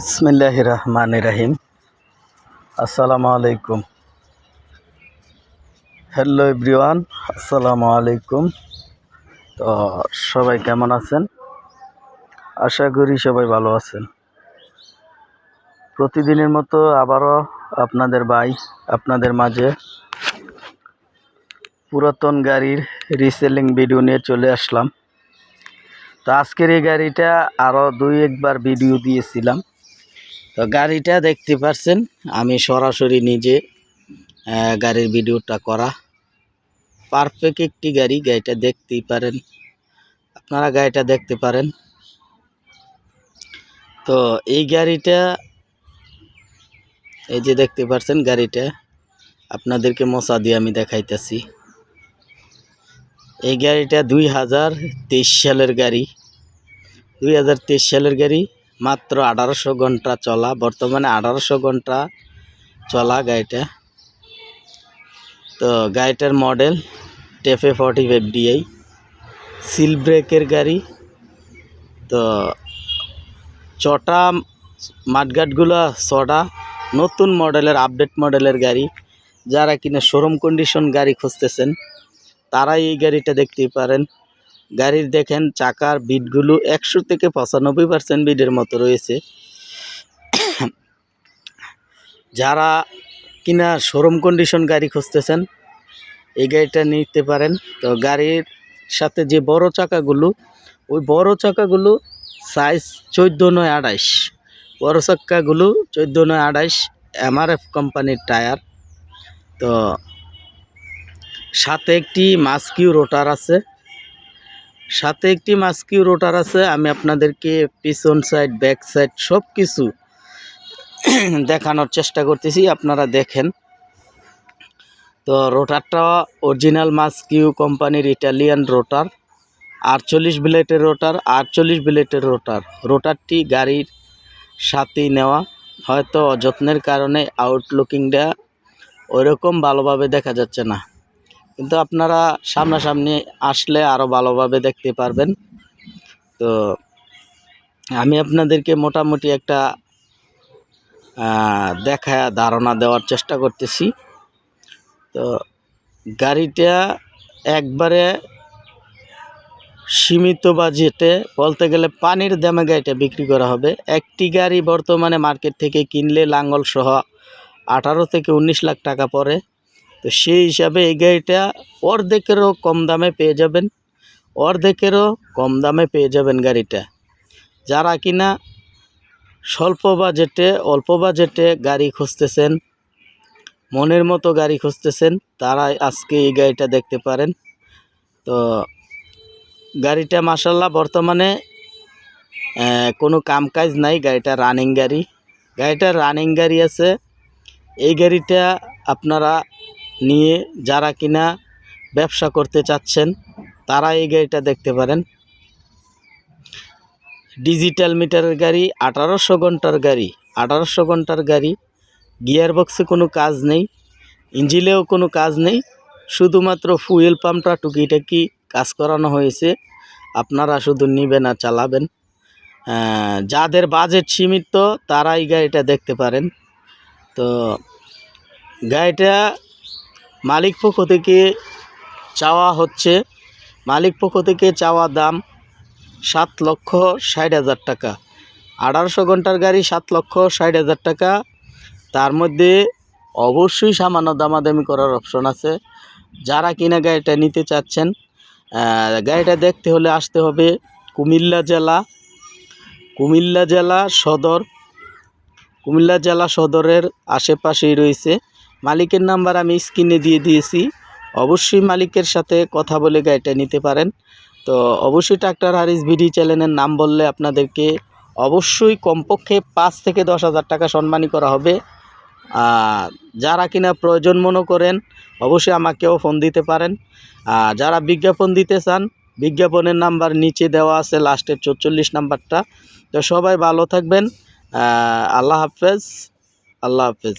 ইসমিল্লাহ রহমান রাহিম। আসসালামু আলাইকুম। Hello everyone আসসালামু আলাইকুম। তো সবাই কেমন আছেন? আশা করি সবাই ভালো আছেন। প্রতিদিনের মতো আবারও আপনাদের ভাই, আপনাদের মাঝে পুরাতন গাড়ির রিসেলিং ভিডিও নিয়ে চলে আসলাম। তো আজকের এই গাড়িটা আরও দুই একবার ভিডিও দিয়েছিলাম। তো গাড়িটা দেখতে পাচ্ছেন আমি সরাসরি নিজে গাড়ির ভিডিওটা করা। পারফেক্ট একটি গাড়ি, গাড়িটা দেখতেই পারেন। আপনারা গাড়িটা দেখতে পারেন। তো এই গাড়িটা, এই যে দেখতে পাচ্ছেন গাড়িটা, আপনাদেরকে মশা দিয়ে আমি দেখাইতেছি। এই গাড়িটা দুই হাজার তেইশ সালের গাড়ি। দুই হাজার তেইশ সালের গাড়ি মাত্র আঠারোশো ঘণ্টা চলা, বর্তমানে আঠারোশো ঘণ্টা চলা গাড়িটা। তো গাড়িটার model TAFE forty five DI seal ব্রেকের গাড়ি। তো চটা মাঠঘাটগুলো ছটা নতুন মডেলের, আপডেট মডেলের গাড়ি। যারা কিনা শোরুম কন্ডিশন গাড়ি খুঁজতেছেন, তারাই এই গাড়িটা দেখতেই পারেন। গাড়ির দেখেন চাকার বিটগুলো একশো থেকে পঁচানব্বই পার্সেন্ট বিটের মতো রয়েছে। যারা কিনা শোরুম কন্ডিশন গাড়ি খুঁজতেছেন, এই গাড়িটা নিতে পারেন। তো গাড়ির সাথে যে বড় চাকাগুলো, ওই বড় চাকাগুলো সাইজ চোদ্দ নয় আড়াইশ। বড় চাকাগুলো চোদ্দ নয় আঠাইশ এমআরএফ কোম্পানির টায়ার তো সাথে একটি মাস্কিউ রোটার আছে। সাথে একটি মাস্কিউ রোটার আছে, আমি আপনাদেরকে পিছন সাইড ব্যাক সাইড সব কিছু দেখানোর চেষ্টা করতেছি, আপনারা দেখেন। তো রোটারটা অরিজিনাল মাস্কিউ কোম্পানির ইটালিয়ান রোটার, আটচল্লিশ ব্লেটের রোটার, আটচল্লিশ ব্লেটের রোটার। রোটারটি গাড়ির সাথেই নেওয়া, হয়তো অযত্নের কারণে আউটলুকিংটা ওইরকম ভালোভাবে দেখা যাচ্ছে না। কিন্তু আপনারা সামনাসামনি আসলে আরও ভালোভাবে দেখতে পারবেন। তো আমি আপনাদেরকে মোটামুটি একটা দেখা, ধারণা দেওয়ার চেষ্টা করতেছি। তো গাড়িটা একবারে সীমিত বাজেটে বলতে গেলে পানির দামে গাড়িটা বিক্রি করা হবে। একটি গাড়ি বর্তমানে মার্কেট থেকে কিনলে লাঙ্গল সহ আঠারো থেকে উনিশ লাখ টাকা পড়ে। তো সেই হিসাবে এই গাড়িটা অর্ধেকেরও কম দামে পেয়ে যাবেন। অর্ধেকেরও কম দামে পেয়ে যাবেন গাড়িটা। যারা কিনা স্বল্প বাজেটে, অল্প বাজেটে গাড়ি খুঁজতেছেন, মনের মতো গাড়ি খুঁজতেছেন তারা আজকে এই গাড়িটা দেখতে পারেন। তো গাড়িটা মাসাল্লাহ বর্তমানে কোনো কামকাজ নাই, গাড়িটা রানিং গাড়ি। গাড়িটা রানিং গাড়ি আছে। এই গাড়িটা আপনারা নিয়ে যারা কিনা ব্যবসা করতে চাচ্ছেন তারা এই গাড়িটা দেখতে পারেন। ডিজিটাল মিটারের গাড়ি, আঠারোশো ঘণ্টার গাড়ি, আঠারোশো ঘণ্টার গাড়ি। গিয়ার বক্সে কোনো কাজ নেই ইঞ্জিলেও কোনো কাজ নেই, শুধুমাত্র ফুয়েল পাম্পটা টুকিটাকি কাজ করানো হয়েছে। আপনারা শুধু নেবেন আর চালাবেন। যাদের বাজেট সীমিত তারা এই গাড়িটা দেখতে পারেন। তো গাড়িটা মালিক পক্ষ থেকে চাওয়া হচ্ছে মালিক পক্ষ থেকে চাওয়া দাম সাত লক্ষ ষাট হাজার টাকা। আঠারোশো ঘণ্টার গাড়ি সাত লক্ষ ষাট হাজার টাকা। তার মধ্যে অবশ্যই সামান্য দামাদামি করার অপশন আছে। যারা কিনা গাড়িটা নিতে চাচ্ছেন গাড়িটা দেখতে হলে আসতে হবে কুমিল্লা জেলা কুমিল্লা জেলা সদর। কুমিল্লা জেলা সদরের আশেপাশেই রয়েছে। মালিকের নাম্বার আমি স্ক্রিনে দিয়ে দিয়েছি। অবশ্যই মালিকের সাথে কথা বলে গাড়িটা নিতে পারেন। তো অবশ্যই ট্রাক্টর হারিস ভিডি চ্যানেলের নাম বললে আপনাদেরকে অবশ্যই কমপক্ষে পাঁচ থেকে দশ হাজার টাকা সম্মানী করা হবে। যারা কিনা প্রয়োজন মনে করেন, অবশ্যই আমাকেও ফোন দিতে পারেন। যারা বিজ্ঞাপন দিতে চান, বিজ্ঞাপনের নাম্বার নিচে দেওয়া আছে লাস্টের চৌচল্লিশ নাম্বারটা। তো সবাই ভালো থাকবেন। আল্লাহ হাফেজ। আল্লাহ হাফেজ।